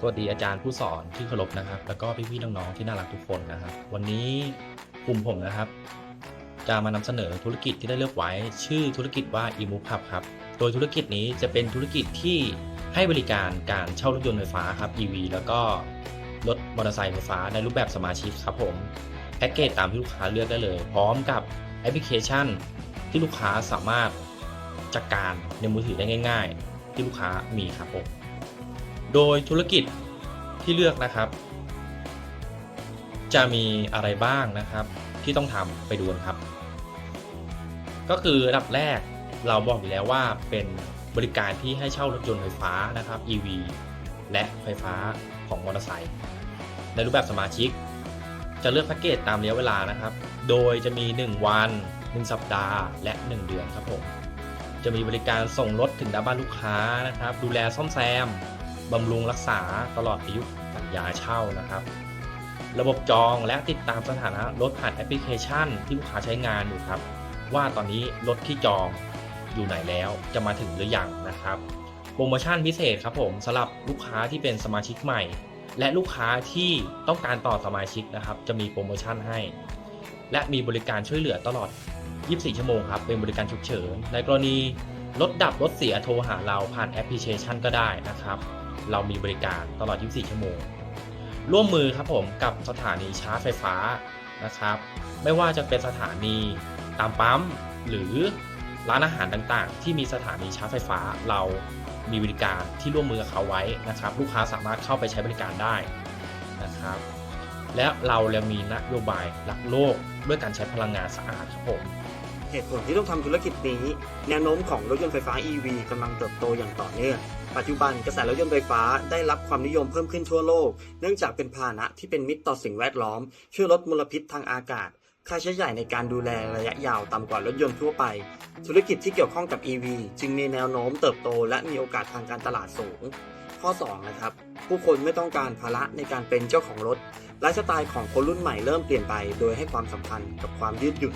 สวัสดีอาจารย์ผู้สอนที่เคารพนะครับ แล้วก็พี่ๆน้องๆที่น่ารักทุกคนนะครับ วันนี้กลุ่มผมนะครับ จะมานำเสนอธุรกิจที่ได้เลือกไว้ ชื่อธุรกิจว่า e m o v e Hub ครับ โดยธุรกิจนี้จะเป็นธุรกิจที่ให้บริการการเช่ารถยนต์ไฟฟ้าครับ EV แล้วก็รถมอเตอร์ไซค์ไฟฟ้าในรูปแบบสมาชิกครับผมแพ็กเกจตามที่ลูกค้าเลือกได้เลย พร้อมกับแอปพลิเคชัน ที่ลูกค้าสามารถจัดการในมือถือได้ง่าย ๆ ที่ลูกค้ามีครับผม โดยธุรกิจที่เลือกนะครับ จะมีอะไรบ้างนะครับ ที่ต้องทำไปดูกันครับ ก็คือระดับแรกเราบอกอยู่แล้วว่าเป็นบริการที่ให้เช่ารถยนต์ไฟฟ้านะครับ EV และไฟฟ้าของมอเตอร์ไซค์ในรูปแบบสมาชิก จะเลือกแพ็กเกจตามระยะเวลานะครับ โดยจะมี 1 วัน 1 สัปดาห์ และ 1 เดือนครับผมจะมีบริการส่งรถถึงหน้าบ้านลูกค้านะครับ ดูแลซ่อมแซม บำรุงรักษาตลอดอายุสัญญาเช่านะครับ ระบบจองและติดตามสถานะรถผ่านแอปพลิเคชันที่ลูกค้าใช้งานอยู่ครับ ว่าตอนนี้รถที่จองอยู่ไหนแล้วจะมาถึงหรือยังนะครับโปรโมชั่นพิเศษครับผมสำหรับลูกค้าที่เป็นสมาชิกใหม่ และลูกค้าที่ต้องการต่อสมาชิกนะครับ จะมีโปรโมชั่นให้ และมีบริการช่วยเหลือตลอด 24 ชั่วโมงครับ เป็นบริการฉุกเฉินในกรณีรถดับรถเสียโทรหาเราผ่านแอปพลิเคชันก็ได้นะครับ เรามีบริการตลอด 24 ชั่วโมง ร่วมมือครับผมกับสถานีชาร์จไฟฟ้านะครับ ไม่ว่าจะเป็นสถานีตามปั๊มหรือร้านอาหารต่างๆ ที่มีสถานีชาร์จไฟฟ้าเรามีบริการที่ร่วมมือกับเขาไว้นะครับ ลูกค้าสามารถเข้าไปใช้บริการได้นะครับ และเรายังมีนโยบายรักโลกด้วยการใช้พลังงานสะอาดครับผมเหตุผลที่ต้องทำธุรกิจนี้ แนวโน้มของรถยนต์ไฟฟ้า EV กำลังเติบโตอย่างต่อเนื่อง ปัจจุบันกระแสรถยนต์ไฟฟ้าได้รับความนิยมเพิ่มขึ้นทั่วโลก เนื่องจากเป็นพาหนะที่เป็นมิตรต่อสิ่งแวดล้อม ช่วยลดมลพิษทางอากาศ ค่าใช้จ่ายในการดูแลระยะยาวต่ำกว่ารถยนต์ทั่วไป ธุรกิจที่เกี่ยวข้องกับ EV จึงมีแนวโน้มเติบโตและมีโอกาสทางการตลาดสูง ข้อ 2 นะครับ ผู้คนไม่ต้องการภาระในการเป็นเจ้าของรถไลฟ์สไตล์ของคนรุ่นใหม่เริ่มเปลี่ยนไป โดยให้ความสำคัญกับความยืดหยุ่น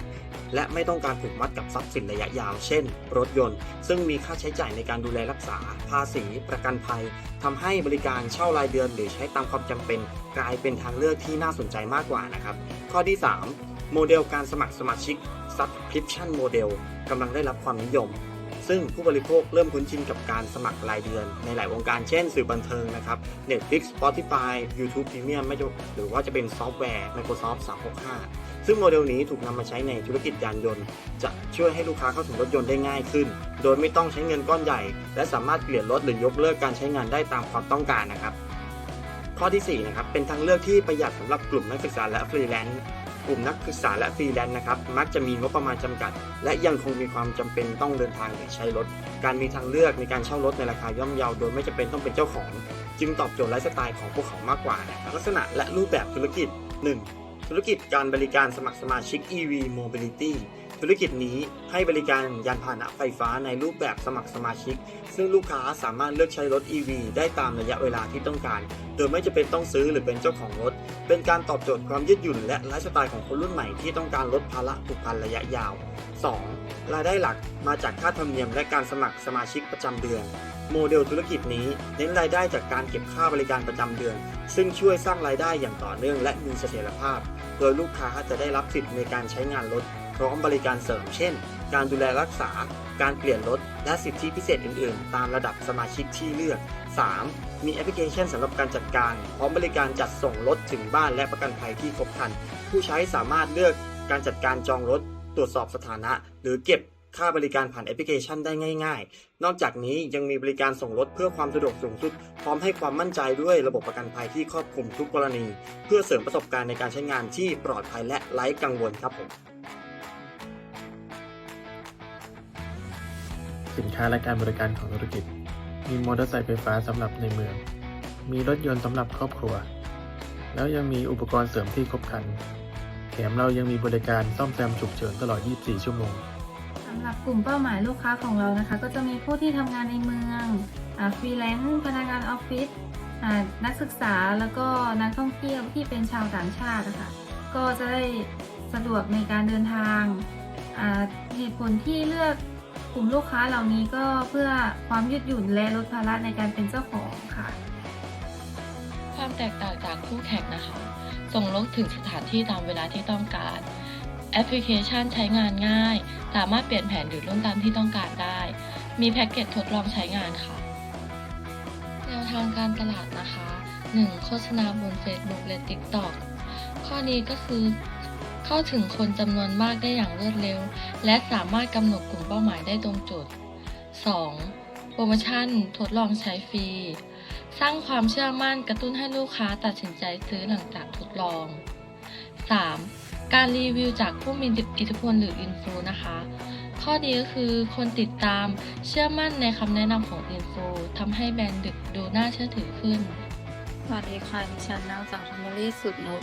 และไม่ต้องการผูกมัดกับทรัพย์สินระยะยาว เช่น รถยนต์ ซึ่งมีค่าใช้จ่ายในการดูแลรักษา ภาษี ประกันภัยทำให้บริการเช่ารายเดือนหรือใช้ตามความจำเป็น กลายเป็นทางเลือกที่น่าสนใจมากกว่านะครับ ข้อที่ 3 โมเดลการสมัครสมาชิก Subscription Model กำลังได้รับความนิยม ซึ่งผู้บริโภคเริ่มคุ้นชินกับการสมัครรายเดือน ในหลายวงการเช่นสื่อบันเทิงนะครับ Netflix Spotify YouTube Premium ไม่ว่าหรือว่าจะเป็นซอฟต์แวร์ Microsoft 365 ซึ่งโมเดลนี้ถูกนำมาใช้ในธุรกิจยานยนต์ จะช่วยให้ลูกค้าเข้าถึงรถยนต์ได้ง่ายขึ้น โดยไม่ต้องใช้เงินก้อนใหญ่ และสามารถเปลี่ยนรถหรือยกเลิกการใช้งานได้ตามความต้องการนะครับข้อที่4นะครับเป็นทางเลือกที่ประหยัดสำหรับกลุ่มนักศึกษาและฟรีแลนซ์ กลุ่มนักศึกษาและฟรีแลนซ์นะครับมักจะมีงบประมาณจำกัด และยังคงมีความจำเป็นต้องเดินทางหรือใช้รถ การมีทางเลือกในการเช่ารถในราคาย่อมเยา โดยไม่จำเป็นต้องเป็นเจ้าของ จึงตอบโจทย์ไลฟ์สไตล์ของพวกเขามากกว่านะครับลักษณะและรูปแบบธุรกิจ 1. ธุรกิจการบริการสมัครสมาชิก EV Mobility ธุรกิจนี้ให้บริการยานพาหนะไฟฟ้าในรูปแบบสมัครสมาชิก ซึ่งลูกค้าสามารถเลือกใช้รถ EV ได้ตามระยะเวลาที่ต้องการ โดยไม่จำเป็นต้องซื้อหรือเป็นเจ้าของรถ เป็นการตอบโจทย์ความยืดหยุ่นและไลฟ์สไตล์ของคนรุ่นใหม่ที่ต้องการลดภาระผูกพันระยะยาว 2. รายได้หลักมาจากค่าธรรมเนียมและการสมัครสมาชิกประจำเดือน โมเดลธุรกิจนี้เน้นรายได้จากการเก็บค่าบริการประจำเดือน ซึ่งช่วยสร้างรายได้อย่างต่อเนื่องและมีเสถียรภาพ โดยลูกค้าจะได้รับสิทธิ์ในการใช้งานรถ พร้อมบริการเสริมเช่น การดูแลรักษา การเปลี่ยนรถ และสิทธิพิเศษอื่น ๆ ตามระดับสมาชิกที่เลือก 3. มีแอปพลิเคชันสำหรับการจัดการ พร้อมบริการจัดส่งรถถึงบ้านและประกันภัยที่ครบครัน ผู้ใช้สามารถเลือกการจัดการจองรถ ตรวจสอบสถานะ หรือเก็บค่าบริการผ่านแอปพลิเคชันได้ง่าย ๆ นอกจากนี้ยังมีบริการส่งรถเพื่อความสะดวกสูงสุด พร้อมให้ความมั่นใจด้วยระบบประกันภัยที่ครอบคลุมทุกกรณี เพื่อเสริมประสบการณ์ในการใช้งานที่ปลอดภัยและไร้กังวลครับผม สินค้าและการบริการของธุรกิจ มีมอเตอร์ไซค์ไฟฟ้าสำหรับในเมือง มีรถยนต์สำหรับครอบครัว แล้วยังมีอุปกรณ์เสริมที่ครบครัน แถมเรายังมีบริการซ่อมแซมฉุกเฉินตลอด 24 ชั่วโมงสำหรับกลุ่มเป้าหมายลูกค้าของเรานะคะ ก็จะมีผู้ที่ทำงานในเมืองฟรีแลนซ์พนักงานออฟฟิศอ่านักศึกษาแล้วก็นักท่องเที่ยวที่เป็นชาวต่างชาตินะคะก็จะได้สะดวกในการเดินทางอ่าเหตุผลที่เลือก กลุ่มลูกค้าเหล่านี้ก็เพื่อความยืดหยุ่นและลดภาระในการเป็นเจ้าของค่ะ ความแตกต่างจากคู่แข่งนะคะ ส่งรถถึงสถานที่ตามเวลาที่ต้องการ แอปพลิเคชันใช้งานง่าย สามารถเปลี่ยนแผนหรือรุ่นตามที่ต้องการได้ มีแพ็กเกจทดลองใช้งานค่ะแนวทางการตลาดนะคะ 1. โฆษณาบน Facebook และ TikTok ข้อนี้ก็คือ เข้าถึงคนจำนวนมากได้อย่างรวดเร็ว และสามารถกำหนดกลุ่มเป้าหมายได้ตรงจุด 2. โปรโมชั่นทดลองใช้ฟรี สร้างความเชื่อมั่นกระตุ้นให้ลูกค้าตัดสินใจซื้อหลังจากทดลอง 3. การรีวิวจากผู้มีอิทธิพลหรืออินฟลูนะคะ ข้อดีก็คือคนติดตามเชื่อมั่นในคำแนะนำของอินฟลูทำให้แบรนด์ดึกดูน่าเชื่อถือขึ้น สวัสดีค่ะดิฉันนางสาวธนบุรีสุดนุช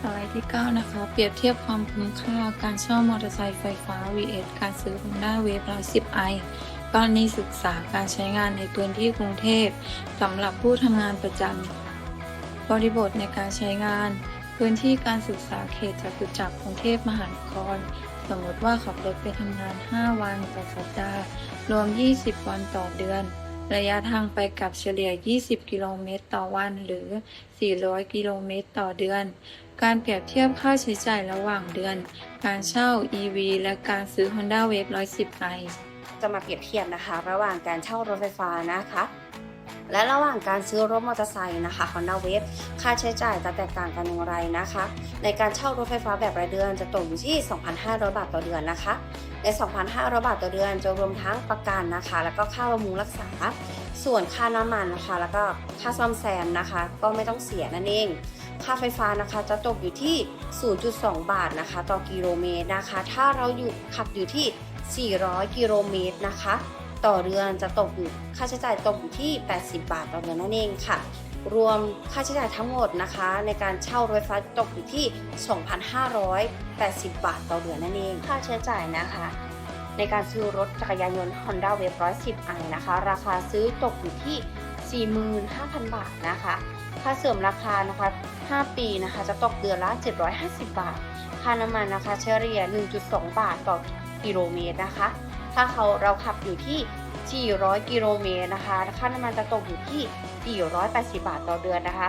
สไลด์ที่ 9 นะคะ เปรียบเทียบความคุ้มค่าการเช่ามอเตอร์ไซค์ไฟฟ้า vs การซื้อ Honda Wave 110i กรณีศึกษาการใช้งานในพื้นที่กรุงเทพสำหรับผู้ทำงานประจำบริบทในการใช้งาน พื้นที่การศึกษาเขตจตุจักรกรุงเทพมหานคร สมมติว่าขับรถไปทำงาน 5 วันต่อสัปดาห์ รวม 20 วันต่อเดือน ระยะทางไปกลับเฉลี่ย 20 กิโลเมตรต่อวัน หรือ 400 กิโลเมตรต่อเดือน การเปรียบเทียบค่าใช้จ่ายระหว่างเดือน การเช่า EV และการซื้อ Honda Wave 110i จะมาเปรียบเทียบนะคะ ระหว่างการเช่ารถไฟฟ้านะคะ และระหว่างการซื้อรถมอเตอร์ไซค์นะคะ Honda Wave ค่าใช้จ่ายจะแตกต่างกันอย่างไรนะคะ ในการเช่ารถไฟฟ้าแบบรายเดือนจะตกอยู่ที่ 2,500 บาทต่อเดือนนะคะ ใน 2,500 บาทต่อเดือนจะรวมทั้งประกันนะคะ แล้วก็ค่าบำรุงรักษา ส่วนค่าน้ำมันนะคะ แล้วก็ค่าซ่อมแซมนะคะ ก็ไม่ต้องเสียนั่นเองค่าไฟฟ้านะคะจะตกอยู่ที่ 0.2 บาทนะคะ ต่อกิโลเมตรนะคะ ถ้าเราอยู่ขับอยู่ที่ 400 กิโลเมตรนะคะ ต่อเดือนจะตกอยู่ค่าใช้จ่ายตกอยู่ที่ 80 บาทต่อเดือนนั่นเองค่ะ รวมค่าใช้จ่ายทั้งหมดนะคะ ในการเช่ารถไฟฟ้าตกอยู่ที่ 2,580 บาทต่อเดือนนั่นเอง ค่าใช้จ่ายนะคะ ในการซื้อรถจักรยานยนต์ Honda Wave 110i นะคะ ราคาซื้อตกอยู่ที่ 45,000 บาทนะคะ ค่าเสริมราคานะคะ 5 ปีนะคะ จะตกเดือนละ 750 บาท ค่าน้ำมันนะคะ เฉลี่ย 1.2 บาทต่อกิโลเมตรนะคะ ถ้าเขาเราขับอยู่ที่ 400 กิโลเมตรนะคะค่าน้ำมันจะตกอยู่ที่ 480 บาทต่อเดือนนะคะ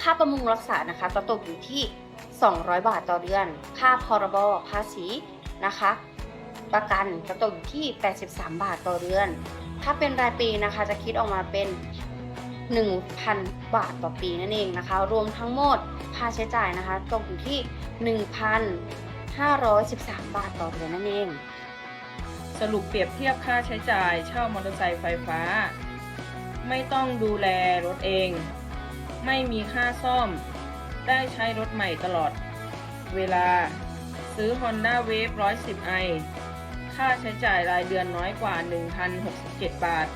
ค่าประมงรักษานะคะจะตกอยู่ที่ 200 บาทต่อเดือน ค่าพรบภาษีนะคะ ประกันจะตกอยู่ที่ 83 บาทต่อเดือน ถ้าเป็นรายปีนะคะจะคิดออกมาเป็น 1,000 บาทต่อปีนั่นเองนะคะ รวมทั้งหมดค่าใช้จ่ายนะคะ ตกอยู่ที่ 1,513 บาทต่อเดือนนั่นเอง สรุปเปรียบเทียบค่าใช้จ่ายเช่ามอเตอร์ไซค์ไฟฟ้า ไม่ต้องดูแลรถเอง ไม่มีค่าซ่อม ได้ใช้รถใหม่ตลอด เวลาซื้อ Honda Wave 110i ค่าใช้จ่ายรายเดือนน้อยกว่า 1,067 บาท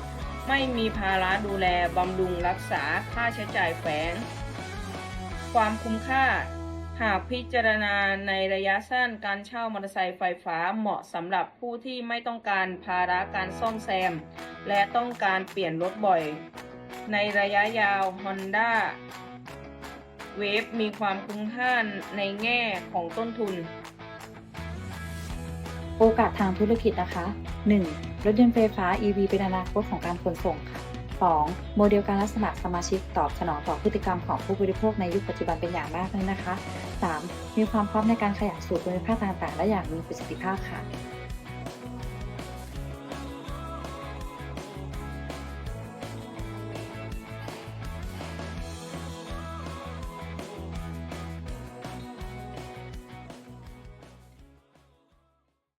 ไม่มีภาระดูแลบำรุงรักษาค่าใช้จ่ายแฝง ความคุ้มค่า หากพิจารณาในระยะสั้นการเช่ามอเตอร์ไซค์ไฟฟ้าเหมาะสำหรับผู้ที่ไม่ต้องการภาระการซ่อมแซม และต้องการเปลี่ยนรถบ่อย ในระยะยาว Honda Wave มีความคุ้มค่าในแง่ของต้นทุน โอกาสทางธุรกิจนะคะ 1. รถยนต์ไฟฟ้า EV เป็นอนาคตของการขนส่งค่ะ 2. โมเดลการรับสมัครสมาชิกตอบสนองต่อพฤติกรรมของผู้บริโภคในยุคปัจจุบันเป็นอย่างมากเลยนะคะ 3. มีความพร้อมในการขยายสู่ภูมิภาคต่างๆและอย่างมีประสิทธิภาพค่ะ